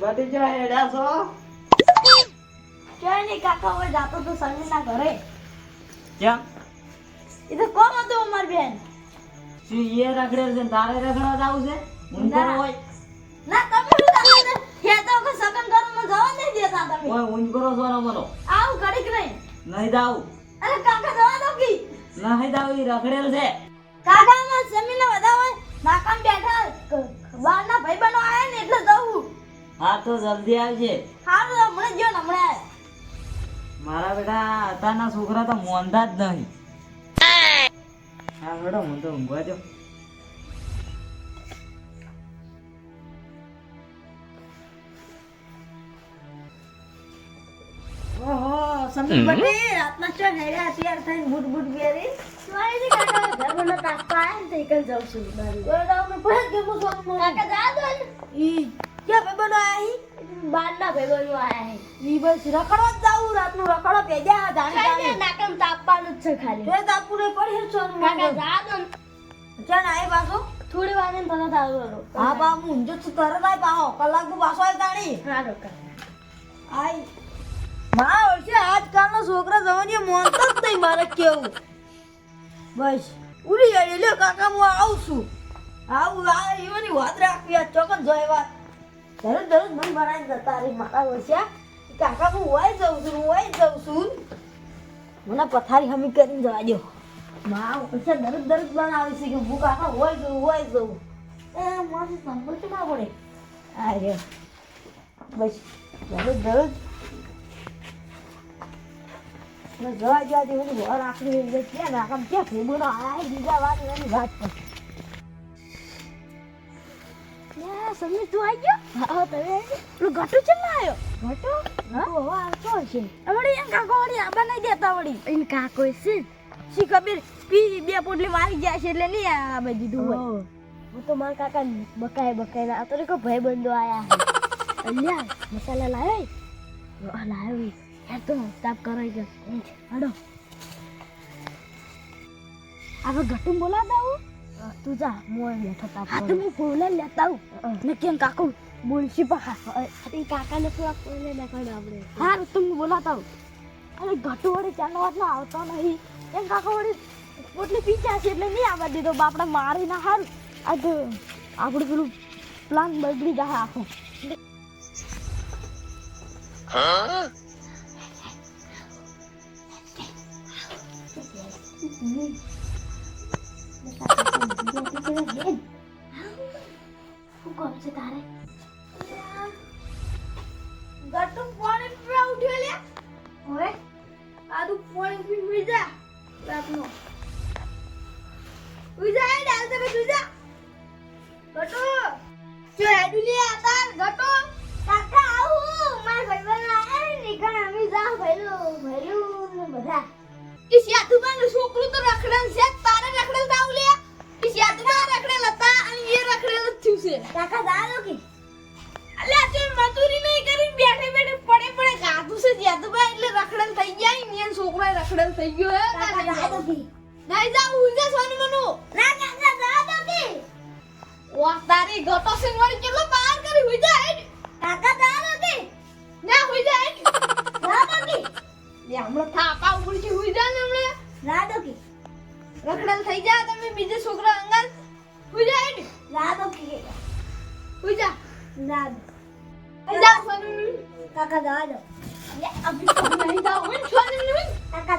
બધી જો છો. ક્યાંય નહીં કાકા હવે જાતો તો સમીરના ઘરે. કેમ એ તો કોણ હતું અમાર બેન. શું એ રખડેલ છે તારે રખડવા જાવું છે? ઊંઘ હોય? ના તમે શું કામ છે? કે સગન ઘરમાં જવા નહીં દેતા તમે. ઓય ઊંઘ છો રમનો આવું ઘડીક નહીં. નહીં જાવું અરે કાકા જવા દો કી. નહીં ઈ રખડેલ છે. કાકા માં સમીરના બધા હોય નાકામ બેઠા બારના ભાઈબંધો આયા ને એટલે હા તો જલ્દી આવજે. હારું હમણાં જો હમણાં. મારા બેટા અત્યારના છોકરા તો મોંધા જ નહીં. હા બેટા હું તો ઊંઘવા જો સમીર બટી રાતના ચો હેરા તૈયાર થઈને બૂટ બૂટ પહેરી. સુવાઈ જી કાકા ઘર મને તાપા આયા ને તે કઈ જાઉં છું. મારી ઓય રામ પર કે હું કાકા જા દો ઈ ક્યાં ભાઈબંધો આયા હી બારના ભાઈબંધો આયા હી ઈ બસ રખડવા જ જાવું રાતનું રખડો પેજા જાણી જાણી નાકમ તાપવાનું જ છે ખાલી તો તાપુ ને પડી સોનું કાકા જા દો ચાલ આય પાછો થોડી વાર ને તરત આવવાનો હા બા હું ઊંઝો છું તરત આય પાહો કલાકનું પાછો આય તાણી હા રોકા આયમાં ઓળશે આજકાલના છોકરા જવાની મોનતા જ નહીં મારે કેવું બસ ઉડી જાય લ્યો કાકા હું આવું છું આવું આ એવાની વાત રાખવી આ ચોકન જોઈ વાત દરરોજ દરરોજ મન બનાવી જતા રહી, મારા કે કાકા હું હોય જાઉં છું, હું હોય જાઉં છું. મને પથારી હમી કરીને જવા દો મા ઓળશે દરરોજ દરરોજ બનાવે છે કે હું કાકા હોય જવું હોય જઉં. એ, મારે સંભળ ના પડે. રહ્યો બસ, દરરોજ દરરોજ. જવા જવા દે મને ઘર આખરી ક્યાં નાખમ ક્યાં ફેબુનો આય, બીજા વાત એની વાત પર સમીર તું આવી ગયો હા તમે આવી પેલો ઘટુ છે ને આવ્યો ઘટુ હા હવે આવતો હશે વળી એમ કાકો વળી આબા નહીં દેતા વળી એમ કાકો છે શી ખબર પી બે પોટલી મારી ગયા છે એટલે નહીં આ બધી દીધું હોય હું તો મારા કાકા બકાય બકાય ના તો કો ભાઈ બંધો આયા અલ્યા મસાલા લાવે લાવી યાર તો તાપ કરાઈ ગયો હડો હવે ઘટું બોલાતા હું તું જા મોય બેઠો તાપ હા તો હું લેતા હું ને કેમ કાકો બોલશી પા એ કાકાને પૂરા કોઈને દેખાડો આપણે હા તો હું બોલાતા હું અરે ઘટુ વળી ચાલો વાત આવતો નહીં એમ કાકા વળી પોટલી પીચા છે એટલે નહીં આવવા દીધો બાપડા મારી ના હાર આ તો આપણું પેલું પ્લાન બગડી જાય આખો છે તારે રખડેલ થઈ ગયો હે કાકા દાદો કે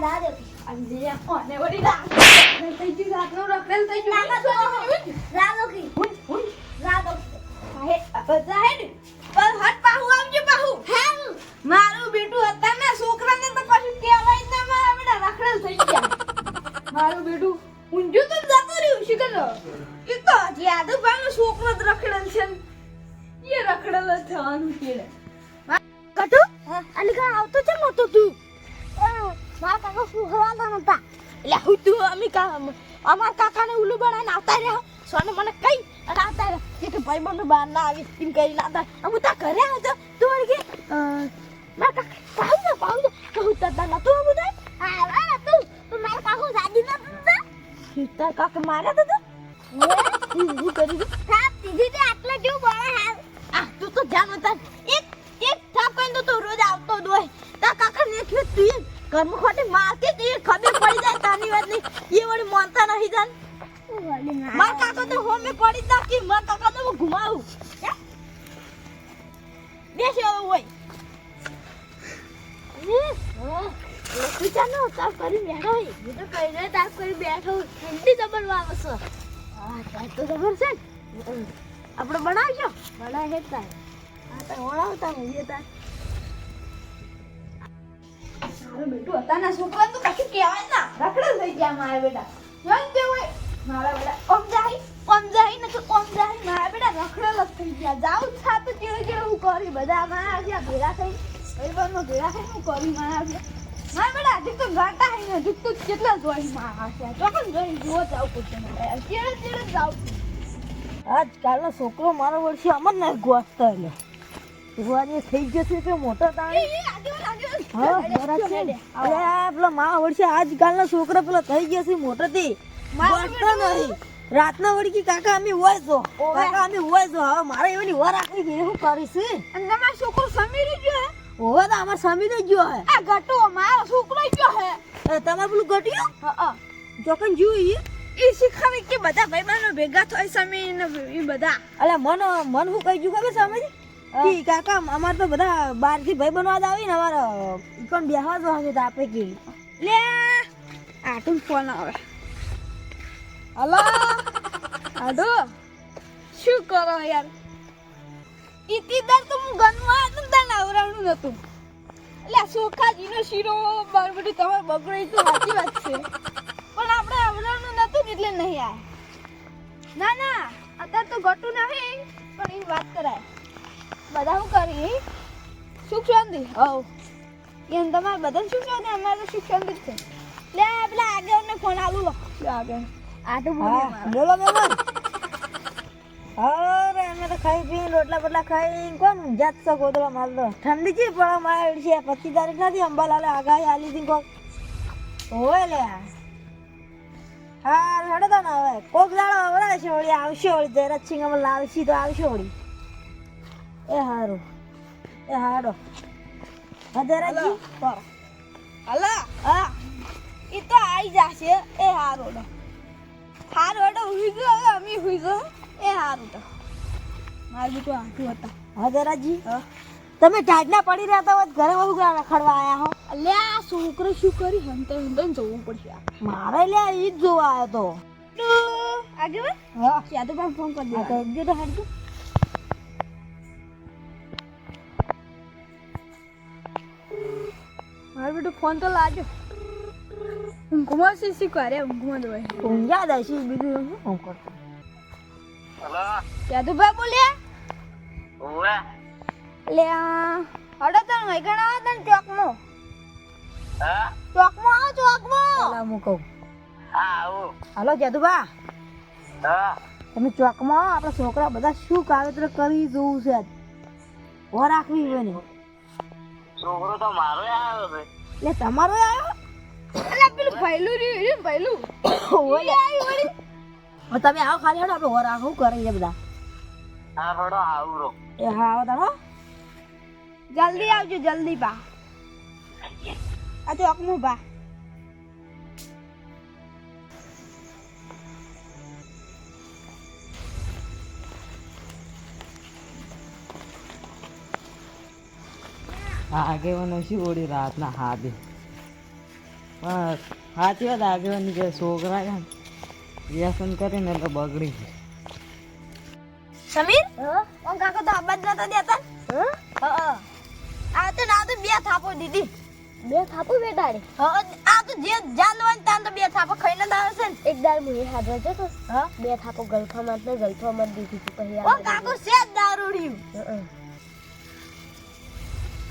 દાદો કે અંજે કોને વળી રા થઈ ગયું રાતનો રખડેલ થઈ ગયું દાદો કે હુઈ હુઈ દાદો હે કાકા શું હવાલા નતા એટલે હું તું કાકાને ઉલું આવતા રહ્યા સોને મને કઈ અને આવતા રહ્યા. કે ભાઈ મને બહાર ના આવી એમ કરીને આવતા હું તા ઘરે તું મને કે કાકા પાવું ને પાવું ને હું તરતા નતું હા નતું પણ મારા કાકુ સાદી નતું તું? તાર મારે તો તું? હું? કરી દઉં? થાપ દીધી તે આ તું તો જાણ હતા. એક એક થાપ કરીને તો તું રોજ આવતો દોય તાર કાકા ને તું ઘરમાં ખોટી મારતી તું એ ખબર પડી જાય, તાની વાતની એ વળી માનતા નહીં જાન. માર કાકો તો હોમે પડી જ નાખી માર કાકા તો હું ઘુમાવું. હે? બેસી હવે હોય. તું ચાલો તાપ કરી બેઠો હું તો કઈ નહીં તાપ કરી બેઠો. ઠંડી જબર વાવે છે. હા તો આપણે બનાવજો. બનાવે તાર. હા, તાર ઓળાવતા હોઈએ તાર. મારું બેટો હતાના છોકરાને તો કહેવાય ના. રખડે થઈ ગયા મારા બેટા. જોઈ તે હોય મારા બેટા, ઓમ જાય તો ઓમ જાય મારા બેટા, રખડેલ થઈ ગયા. જાઉં થાતું કેળે ચીડે હું કરી? બધા મારા ગયા ભેગા થઈ ભાઈબંધો ભેગા થઈ, હું કરી મારા ગયા મારા બેટા, હજી તો ગાતા હે કેટલા જોઈ મારા ચોકન જોઈ, જુઓ જાવ પૂછે ચીડે ચીડે જાવ આજકાલનો છોકરો મારો વર્ષે અમર ને ગોસતો એટલે ગોવાજી થઈ જશે કે મોટો. પેલા આજકાલનો છોકરો પેલો થઈ ગયો છે મોટો થી નહીં. રાતના કાકા અમે હોય છો. કાકા અમે હોય છો. હવે મારે એની વાર રાખવી કે એવું કરીશ અને તમારો છોકરો સમીર ગયો હે? હોવે તો અમાર સમીર ગયો હે. આ ગટો મારો છોકરો ગયો હે. તમારે પેલું ગટ્યું? હા જોકન જોઈ એ શીખાવે કે બધા ભાઈબંધો ભેગા થાય સમીર ને બધા. અલે મન મન હું કહી જુ ખબર સમજ ઈ કાકા અમાર તો બધા બારથી ભાઈ બનવા જ આવી ને અમારે પણ બેહવા જ વાગે તો આપે કી. લે આટું ફોન આવે. હલો? આડો શું કરો યાર? ઈતીદાર તો હું ગનમાં હતું ને તાર આવરાણું નતું. એટલે આ સોખાજીનો શીરો બરબડી તમારે બગડે તો સાચી વાત છે. પણ આપણે આવરાણું નતું એટલે નહીં આ ના ના અત્યારે તો ઘટું નહીં પણ એ વાત કરાય. બધા હું કરી? સુખ શાંતિ હવ. એમ તમારે બધા સુખ શાંતિ અમારે તો સુખ શાંતિ છે. લે પેલા આગળ ફોન આલું લો. આગળ? આટું બોલો બોલો અરે અમે તો ખાઈ પીને રોટલા બોટલા ખાઈ. કોણ જાત છો ગોદડા માલ તો? ઠંડી છે પણ મારે છે? પચીસ તારીખ નથી અંબાલાલે આગાહી આલી હતી કોક. હોય લે. હા હેડો તો ને હવે. કોક દાડો હવે છે વળી આવશે વળી જયરાજ સિંહ અમે લાવશી તો આવશે વળી. એ હારું. એ હાડો. હા જયરાજજી હલો. હા. એ તો આઈ જશે. એ હારો હારું હેડો હુઈ ગયો હવે અમે હુઈ ગયો. એ હારું તો મારું બીજું આટલું હતા. હા. જયરાજજી તમે ટાઢના પડી રહ્યા હતા ઘરે બહુ રખડવા આવ્યા હો. લે આ છોકરો શું કરી? હંતે હંતે જવું પડશે મારે લે ઈ જ જોવા આવ્યો તો. આગળ હા. યા તો પણ ફોન કરી દે તો જો ફોન તો લાજો ઊંઘમાં શી શી કરે ઊંઘમાં દોય ઊંઘ્યા દે છે બીજું શું કરતો હલો? યાદુભાઈ બોલ્યા ઓવે. લે હડો તને વૈગણ આવો તને ચોકમાં. હા? ચોકમાં આવો ચોકમાં. પેલા હું કહું? હા આવું. હાલો જાદુબા હા? તમે ચોકમાં આપણા છોકરા બધા શું કાવેતર કરી જોવું છે ઓ રાખવી હોય ને. છોકરો તો મારો આવ્યો છે. એટલે તમારો આવ્યો એટલે પેલું ભૈલું રહ્યું ભૈલું? ઓલે આવી વળી. હવે તમે આવો ખાલી હેડો આપણે હોરા શું કરે છે બધા? હા હડો આવરો. એ હા આવો તારો જલ્દી આવજો જલ્દી બા. આ ચોકમાં બા. આગેવાનો શું ઓળી રાતના હાથે? પણ સાચી વાત આગેવાની જે છોકરા છે ને વ્યસન કરીને એટલે બગડી છે સમીર? ઓમ કાકા તો આબાદ નતા દેતા હા? આ તો ના તો બે થાપો દીધી. બે થાપો બેટાડે હા આ તો જે જાન હોય ને ત્યાં તો બે થાપો ખાઈને જ આવે છે ને. એક દાર મુહી હાડવા જતો. તો હા? બે થાપો ગલફામાં જ ને ગલફામાં દીધી પછી ઓ કાકો છે દારૂ હં.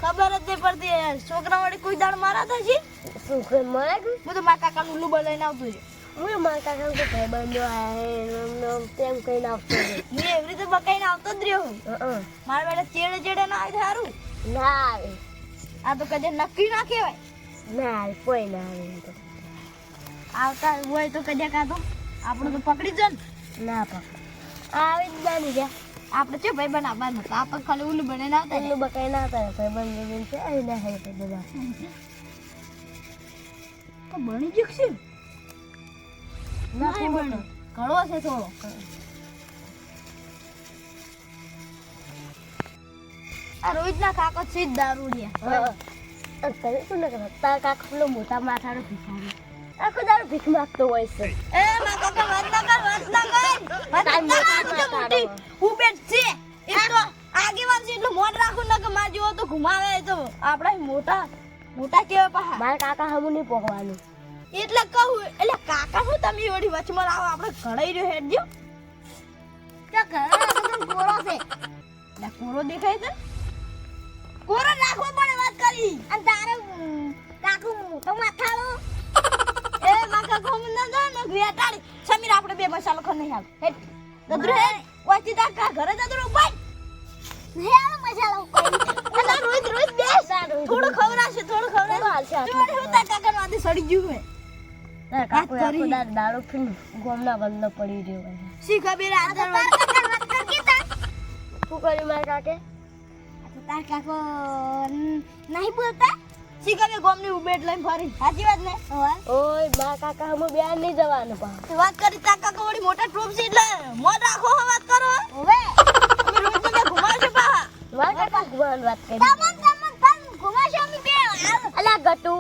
ખબર જ નહીં પડતી છોકરા વાળી કોઈ દાળ મારા થશે શું કરે મળે કે? હું તો મારા કાકા નું ઉલ્લુ બનાવીને આવતું છે. હું મારા કાકા કે ભાઈબંધો આયા હે તેમ કહીને આવતો રહ્યો. મેં એવી રીતે બકાઈને આવતો જ રહ્યો હં. મારા બેટા ચેડે ચેડે ના આવે સારું ના આવે આ તો કદી નક્કી ના કહેવાય. ના આવે કોઈ ના આવે તો. આવતા હોય તો કદી કાં તો આપણે તો પકડી જ ને. ના પકડ. આવી જ ના આપણે છે ભાઈ બનાવવાનું તો આપણે ખાલી ઉલ્લુ બનાવીને આવતા ઉલ્લુ બકાઈ ના કરે ભાઈબંધ છે અહીં ના હે બધા. તો બની ગયું છે. ના ખબર બન્યું. છે થોડો. આ રોહિતના કાકો છે જ દારૂડિયા તમે શું ના તારા કાકો મોટા માથાનો ભિખારી આખો દારૂ ભીખ માગતો હોય છે. એ માં કાકા વાત ના કર વાત ના કર. વાત ના કર મોટી ઘુમાવે તો આપણે મોટા મોટા કેવા પહા? મારા કાકા હમું નહીં પોકવાનું એટલે કહું એટલે કાકા શું તમે વળી વચમાં આવો આપણે ઘડાઈ રહ્યો હેડજો કે એકદમ કોરો છે. એટલે કોરો દેખાય છે? કોરો રાખવો પડે વાત કરી. અને તારે કાકુ મોટો માથાળો? એ માકા કાકો ન જાવ ને વેટાડી સમીર આપણે બે મસાલો ખા નહીં આવે. હેડ. દદરો હે વાચી તા ઘરે દદરો ભાઈ હે મસાલો કોઈ અને રોજ રોજ બેસ સારું થોડું ખવડાવશે થોડું ખવડાવશે. જોડે હું કાકાનો આદે સડી ગયું મે. ના કાકુ વાત. આખો દાડો દારૂ પીને ગોમના બંધ પડી રહ્યો હોય. શી ખબર આ શું કરી માર કાકે? તાર કાકો નહીં બોલતા? શી ખબર ગોમની ઉબેટ લઈને ફરી? સાચી વાત ને? ઓય મા કાકા હમું બ્યાન નહીં જવાનું પા વાત કરી તા કાકા વળી મોટા ટ્રોપ છે એટલે મોઢ રાખો વાત કરો. હવે? રોજ તમે ઘુમાવશે પા વાત કાકા વાત કરી અલા ગટુ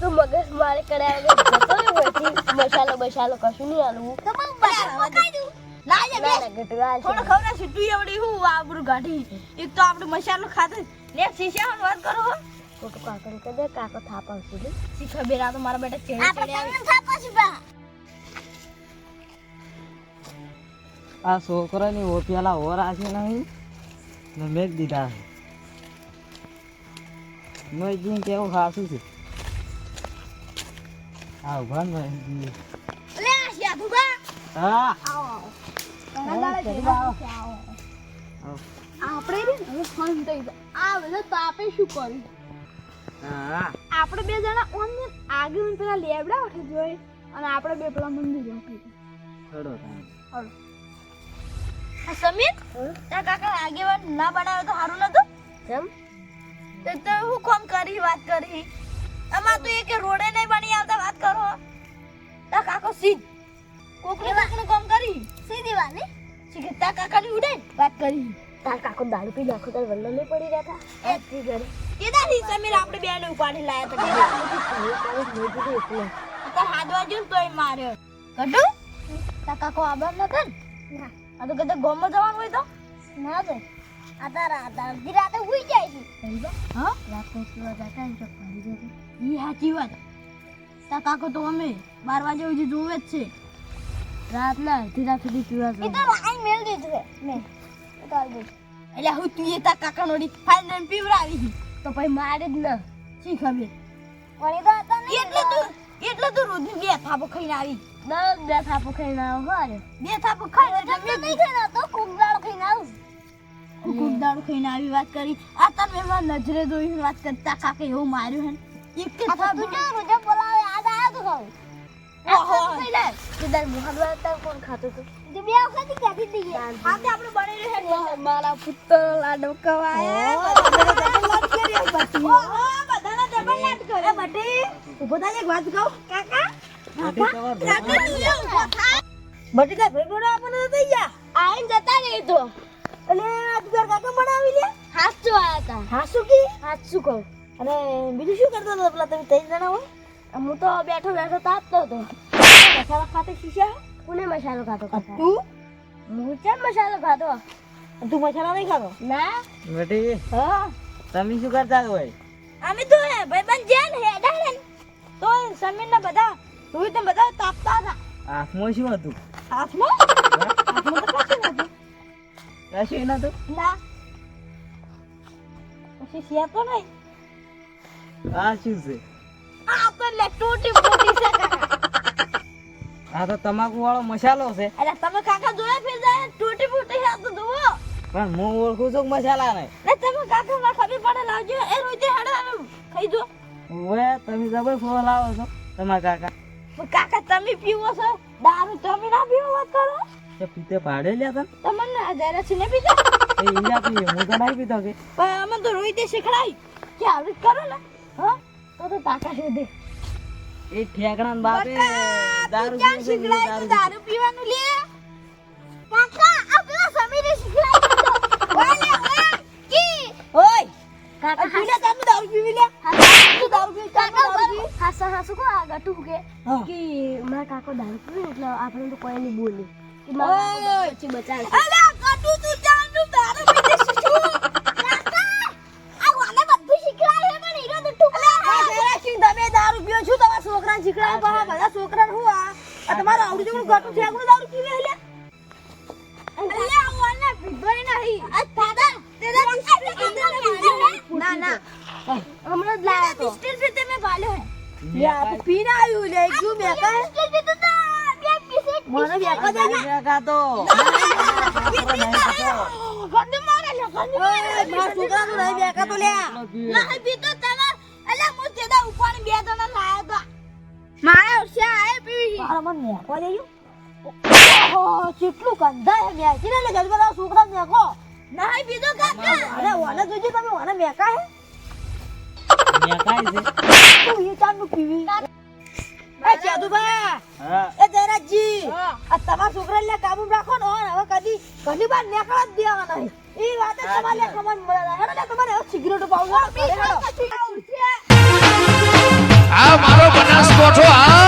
તું મગજ મારે ને હોયથી મસાલો બસાલો કશું નહીં આલવું ના ના ના આ તો મારા બેટા ચેડે ચેડે આ છોકરાની ઓ પેલા ઓરા છે નહીં મેં દીધા મેં કેવું ખાસું છે. આ ઊભા ને મેં લે આ શાધુબા હા હા, આવો. આવો. આપણે રે ફોન થઈ આ બધા તાપે શું કર્યું આપણે બે જણા ઓમ ને આગળ પેલા લેબડા ઉઠે જોઈ અને આપણે બે પેલા મંદિર ઉઠી સમીર તારા કાકા આગેવાન ના બનાવે તો સારું નતું કેમ તો તો હું કોમ કરી વાત કરી આમાં તો એક રોડે નહીં બની આવતા વાત કરો. તા કાકો સીધ કોકરી કાકને કામ કરી. સીધી વાને ને? શીખે તા કાકાની ઉડે વાત કરી. તાર કાકો દારૂ પી નાખો તાર વલ્લો નહીં પડી રહ્યા હતા આજથી ઘરે. કેદાથી સમીર આપણે બેને ઉપાડી લાયા હતા? એટલે. તાર હાથ વાજ્યો ને તોય માર્યો કટુ તા કાકો આબર ન કર ના? આ તો કદાચ ગોમ જવાનું હોય તો? ના બે આ તારા અડધી રાતે ઉઈ જાય છે. હા? રાતે સુવા જતા તો પડી જતી ઈ સાચી વાત. તા કાકો તો અમે બાર વાગે સુધી જોવે જ છે. રાતના અડધી રાત સુધી પીવા એ તો લાઈન મેલ દીધું છે મેં એટલે હું તું એ તાર કાકા નોડી ફાઈન પીવરાવી તો પછી મારે જ ના. શી ખબર? વળી તો હતા ને એટલે તું એટલે તું રોજ બે થાપો ખાઈને આવી. દસ બે થાપો ખાઈને આવો બે થાપો ખાઈ એટલે મેં નહીં ખાઈને ખૂબ કુકડાળો ખાઈને આવું. કુકુર દાળ ખાઈને આવી વાત કરી. આ તમે મેં નજરે જોઈને વાત કરતા કાકે એવું માર્યું હે એક કે આ તો જો રોજા બોલાવે આજ આયો તો ખાવું ઓહો સીધા મુહમ્મદ તાર કોણ ખાતું તે? બે વખત કાઢી દઈએ આજે આપણે બની રહ્યો હે મારા પુત્ર લાડો બધાના ડબલ યાદ કરે બટી ઊભો થાય એક વાત કહું. કાકા કાકા ઊભો થા. બટી કા ભેગો આપણને થઈ જા આઈને જતા રહી તો અને આજગર કાકા બનાવી લે હાસુ આયા હતા હાસુ કી? હાચું કહું. અને બીજું શું કરતો હતો પેલા તમે ત્રણ જણા હોય? હું તો બેઠો બેઠો તાપતો હતો. મસાલા ખાતે શીશા? કોને મસાલો ખાતો ખાતા તું? હું કેમ મસાલો ખાતો? તું મસાલા નહીં ખાતો? ના. બેટી હા. તમે શું કરતા હોય? અમે તો હે ભાઈબંધ જ્યાં ને હેડા ને. તો સમીર ને બધા રોહિત બધા તાપતા હતા. આંખમાં શું હતું? હાથમાં? હાથમાં તો કશું તો ના પછી શિયા તો નહીં આ શું છે આ તો લે ટૂટી ફૂટી છે આ તો તમાકુ વાળો મસાલો છે અરે તમે કાકા જોયા ફેર જાય ટૂટી ફૂટી છે તો જુઓ પણ હું ઓળખું છું મસાલા ને ને તમે કાકા માં ખબર પડે લાવજો એ રોહિતે હેડો ખાઈ જો ઓએ તમે જબર ફોન લાવો છો તમારા કાકા કાકા તમે પીવો છો દારૂ તમે ના પીવો વાત કરો તે પીતે પાડે લ્યા તને તમને હજાર છે ને પીતા? એ ઈયા પીએ હું તો નહીં પીતો કે. પણ અમે તો રોહિતે શીખડાઈ. કે આવી કરો ને. હા? તો તો તાકા શોધે એ ઠેકણા બાપે દારૂ તું ક્યાં પીવે છે, શીખડાયું તું દારૂ પીવાનું લે? કાકા આ પેલા સમીરે શીખડાયું ઓય કી. ઓય કાકા પીલે તારનું દારૂ પીવી લે તું દારૂ પીવી તારનું દારૂ હાસા હાસુ કો આ ગટુ કે. કે મારા કાકો દારૂ પીવે એટલે આપણે તો કોઈ નહીં બોલે. કાકો. પછી બચાવે અલે, તું જાનું. કાકા આ વાને બધું હે પણ હીરો દુઠ્ઠું આ જરા સિંહ તમે દારૂ પીઓ છો તમારા છોકરાને શીખડાવો પા બધા છોકરાને હું આ આ આવડી જેવું ગટુ ઠેકડું દારૂ પીવે લે અલે, આ વાને પીધોય નહીં. આ દાદા ના, ના. હમણાં લાયા તો બિસ્કિટ પીતે મેં ભાલ્યો હે. લે આ આવ્યું લે ક્યું બેકા હે? બિસ્કિટ દીધું તો બે પીસે મને બેકા દે ને બેકા તો ગંદી મારે લે, ગંદી મારે. મારા છોકરાનું નહીં બેકા તો. અલે, બે જણા લાયો તો. મારે હોશિયાર આયે પીવી. મારા મને મેકવા દેજો ઓહો કેટલું ગંધા હે મેકી ને લે જલ્દી બધા મેકો નહીં પીતો કાકા. અરે ઓને જોજો તમે ઓને મેકા હે મેકાય છે તું એ ચાંદનું પીવી ચાદુભા એ જયરાજજી આ તમારા છોકરાને કાબુ રાખો ને હવે કદી ઘણી વાર નીકળવા જ દેવા નહીં. એ વાત તમારે ખબર મળે હેડો તમારે સિગરેટ પાવું આ મારો બનાસ કોઠો આ